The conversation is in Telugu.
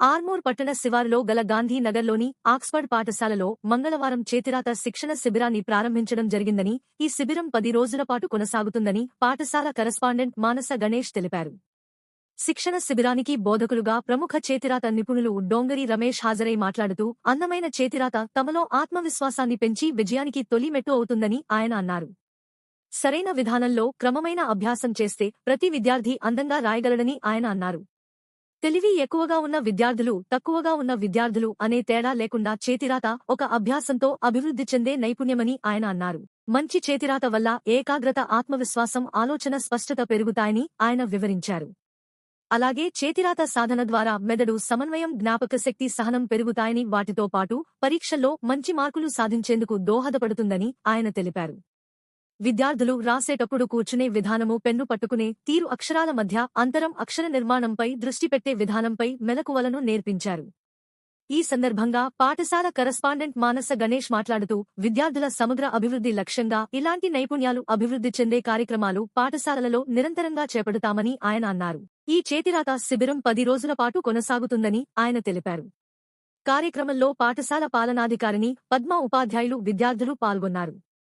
ఆర్మూర్ పట్టణ శివారులో గల గాంధీనగర్లోని ఆక్స్ఫర్డ్ పాఠశాలలో మంగళవారం చేతిరాత శిక్షణ శిబిరాన్ని ప్రారంభించడం జరిగిందని ఈ శిబిరం పది రోజుల పాటు కొనసాగుతుందని పాఠశాల కరస్పాండెంట్ మానస గణేష్ తెలిపారు. శిక్షణ శిబిరానికి బోధకులుగా ప్రముఖ చేతిరాత నిపుణులు డోంగరి రమేష్ హాజరై మాట్లాడుతూ అందమైన చేతిరాత తమలో ఆత్మవిశ్వాసాన్ని పెంచి విజయానికి తొలి మెట్టు అవుతుందని ఆయన అన్నారు. సరైన విధానంలో క్రమమైన అభ్యాసం చేస్తే ప్రతి విద్యార్థి అందంగా రాయగలడని ఆయన అన్నారు. తెలివి ఎక్కువగా ఉన్న విద్యార్థులు తక్కువగా ఉన్న విద్యార్థులు అనే తేడా లేకుండా చేతిరాత ఒక అభ్యాసంతో అభివృద్ధి చెందే నైపుణ్యమని ఆయన అన్నారు. మంచి చేతిరాత వల్ల ఏకాగ్రత ఆత్మవిశ్వాసం ఆలోచన స్పష్టత పెరుగుతాయని ఆయన వివరించారు. అలాగే చేతిరాత సాధన ద్వారా మెదడు సమన్వయం జ్ఞాపకశక్తి సహనం పెరుగుతాయని వాటితో పాటు పరీక్షల్లో మంచి మార్కులు సాధించేందుకు దోహదపడుతుందని ఆయన తెలిపారు. విద్యార్థులు రాసేటప్పుడు కూర్చునే విధానము పెన్ను పట్టుకునే తీరు అక్షరాల మధ్య అంతరం అక్షర నిర్మాణంపై దృష్టి పెట్టే విధానంపై మెలకువలను నేర్పించారు. ఈ సందర్భంగా పాఠశాల కరస్పాండెంట్ మానస గణేష్ మాట్లాడుతూ విద్యార్థుల సమగ్ర అభివృద్ధి లక్ష్యంగా ఇలాంటి నైపుణ్యాలు అభివృద్ధి చెందే కార్యక్రమాలు పాఠశాలలలో నిరంతరంగా చేపడతామని ఆయన అన్నారు. ఈ చేతిరాత శిబిరం పది రోజుల పాటు కొనసాగుతుందని ఆయన తెలిపారు. కార్యక్రమంలో పాఠశాల పాలనాధికారిని పద్మ ఉపాధ్యాయులు విద్యార్థులు పాల్గొన్నారు.